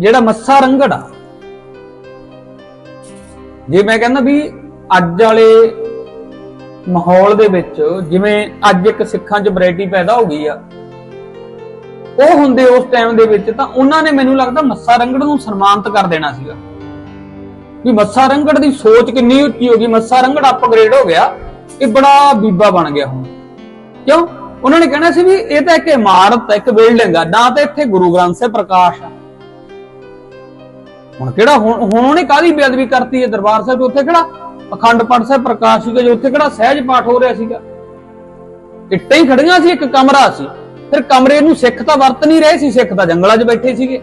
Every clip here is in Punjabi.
ਜਿਹੜਾ ਮੱਸਾ ਰੰਗੜ ਆ। ਜੇ ਮੈਂ ਕਹਿੰਦਾ ਵੀ ਅੱਜ ਵਾਲੇ ਮਾਹੌਲ ਦੇ ਵਿੱਚ ਜਿਵੇਂ ਅੱਜ ਇੱਕ ਸਿੱਖਾਂ 'ਚ ਵੈਰਾਈਟੀ ਪੈਦਾ ਹੋ ਗਈ ਆ, ਉਹ ਹੁੰਦੇ ਉਸ ਟਾਈਮ ਦੇ ਵਿੱਚ ਤਾਂ ਉਹਨਾਂ ਨੇ ਮੈਨੂੰ ਲੱਗਦਾ ਮੱਸਾ ਰੰਗੜ ਨੂੰ ਸਨਮਾਨਿਤ ਕਰ ਦੇਣਾ ਸੀਗਾ। ਵੀ ਮੱਸਾ ਰੰਗੜ ਦੀ ਸੋਚ ਕਿੰਨੀ ਉੱਚੀ ਹੋ ਗਈ ਮੱਸਾ ਰੰਗੜ ਅਪਗ੍ਰੇਡ ਹੋ ਗਿਆ, ਇਹ ਬੜਾ ਬੀਬਾ ਬਣ ਗਿਆ ਹੁਣ। ਕਿਉਂ? ਉਹਨਾਂ ਨੇ ਕਹਿਣਾ ਸੀ ਵੀ ਇਹ ਤਾਂ ਇੱਕ ਇਮਾਰਤ ਹੈ ਇੱਕ ਬਿਲਡਿੰਗ ਆ, ਨਾ ਤਾਂ ਇੱਥੇ ਗੁਰੂ ਗ੍ਰੰਥ ਸਾਹਿਬ ਪ੍ਰਕਾਸ਼ ਆ। ਹੁਣ ਕਿਹੜਾ ਹੁਣ ਹੁਣ ਉਹਨੇ ਕਾਹਦੀ ਬੇਅਦਬੀ ਕਰਤੀ ਹੈ ਦਰਬਾਰ ਸਾਹਿਬ? ਉੱਥੇ ਕਿਹੜਾ ਅਖੰਡ ਪਾਠ ਸਾਹਿਬ ਪ੍ਰਕਾਸ਼ ਸੀਗਾ, ਜੋ ਉੱਥੇ ਕਿਹੜਾ ਸਹਿਜ ਪਾਠ ਹੋ ਰਿਹਾ ਸੀਗਾ? ਇੱਟਾਂ ਹੀ ਖੜੀਆਂ ਸੀ, ਇੱਕ ਕਮਰਾ ਸੀ। ਫਿਰ ਕਮਰੇ ਨੂੰ ਸਿੱਖ ਤਾਂ ਵਰਤ ਨਹੀਂ ਰਹੇ ਸੀ, ਸਿੱਖ ਤਾਂ ਜੰਗਲਾਂ 'ਚ ਬੈਠੇ ਸੀਗੇ।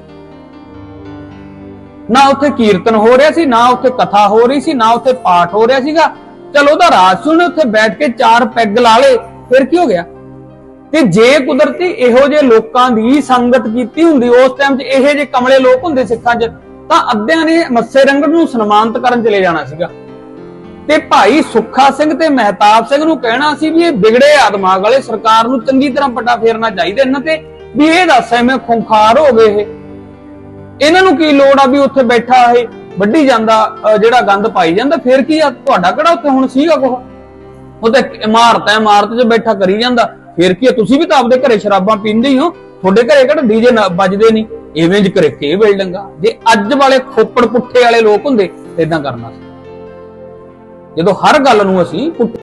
ਨਾ ਉੱਥੇ ਕੀਰਤਨ ਹੋ ਰਿਹਾ ਸੀ, ਨਾ ਉੱਥੇ ਕਥਾ ਹੋ ਰਹੀ ਸੀ, ਨਾ ਉੱਥੇ ਪਾਠ ਹੋ ਰਿਹਾ ਸੀਗਾ। ਚਲ ਉਹਦਾ ਰਾਜ ਸੁਣ, ਉੱਥੇ ਬੈਠ ਕੇ ਚਾਰ ਪੈਗ ਲਾ ਲੇ ਫਿਰ ਕੀ ਹੋ ਗਿਆ? ਤੇ ਜੇ ਕੁਦਰਤੀ ਇਹੋ ਜਿਹੇ ਲੋਕਾਂ ਦੀ ਸੰਗਤ ਕੀਤੀ ਹੁੰਦੀ, ਉਸ ਟਾਈਮ 'ਚ ਇਹੋ ਜਿਹੇ ਕਮਲੇ ਲੋਕ ਹੁੰਦੇ ਸਿੱਖਾਂ 'ਚ ਤਾਂ ਅੱਧਿਆਂ ਨੇ ਮੱਸੇ ਰੰਗੜ ਨੂੰ ਸਨਮਾਨਿਤ ਕਰਨ ਚਲੇ ਜਾਣਾ ਸੀਗਾ। ਤੇ ਭਾਈ ਸੁੱਖਾ ਸਿੰਘ ਤੇ ਮਹਿਤਾਬ ਸਿੰਘ ਨੂੰ ਕਹਿਣਾ ਸੀ ਵੀ ਇਹ ਵਿਗੜੇ ਆ ਦਿਮਾਗ ਵਾਲੇ ਸਰਕਾਰ ਨੂੰ ਚੰਗੀ ਤਰ੍ਹਾਂ ਪੱਟਾ ਫੇਰਨਾ ਚਾਹੀਦਾ ਇਹਨਾਂ ਤੇ, ਵੀ ਇਹ ਦੱਸ ਐਵੇਂ ਖੁੰਖਾਰ ਹੋ ਗਏ ਇਹ। ਇਹਨਾਂ ਨੂੰ ਕੀ ਲੋੜ ਆ ਵੀ ਉੱਥੇ ਬੈਠਾ ਇਹ, ਵੱਢੀ ਜਾਂਦਾ ਜਿਹੜਾ ਗੰਦ ਪਾਈ ਜਾਂਦਾ, ਫਿਰ ਕੀ ਆ? ਤੁਹਾਡਾ ਕਿਹੜਾ ਉੱਥੇ ਹੁਣ ਸੀਗਾ ਕੋਹ ਉਹ ਇਮਾਰਤ ਹੈ, ਇਮਾਰਤ 'ਚ ਬੈਠਾ ਕਰੀ ਜਾਂਦਾ। ਫਿਰ ਕੀ ਆ? ਤੁਸੀਂ ਵੀ ਤਾਂ ਆਪਦੇ ਘਰੇ ਸ਼ਰਾਬਾਂ ਪੀਂਦੇ ਹੀ ਹੋ। ਤੁਹਾਡੇ ਘਰੇ ਕਿਹੜਾ ਡੀਜੇ ਵੱਜਦੇ ਨਹੀਂ। ਇਵੇਂ ਜਿ ਕਰੇ ਕੇ ਬਿਲਡਿੰਗਾਂ ਜੇ ਅੱਜ ਵਾਲੇ ਖੋਪੜ ਪੁੱਠੇ ਵਾਲੇ ਲੋਕ ਹੁੰਦੇ ਇਦਾਂ ਕਰਨਾ ਸੀ। ਜਦੋਂ ਹਰ ਗੱਲ ਨੂੰ ਅਸੀਂ ਪੁੱਠ-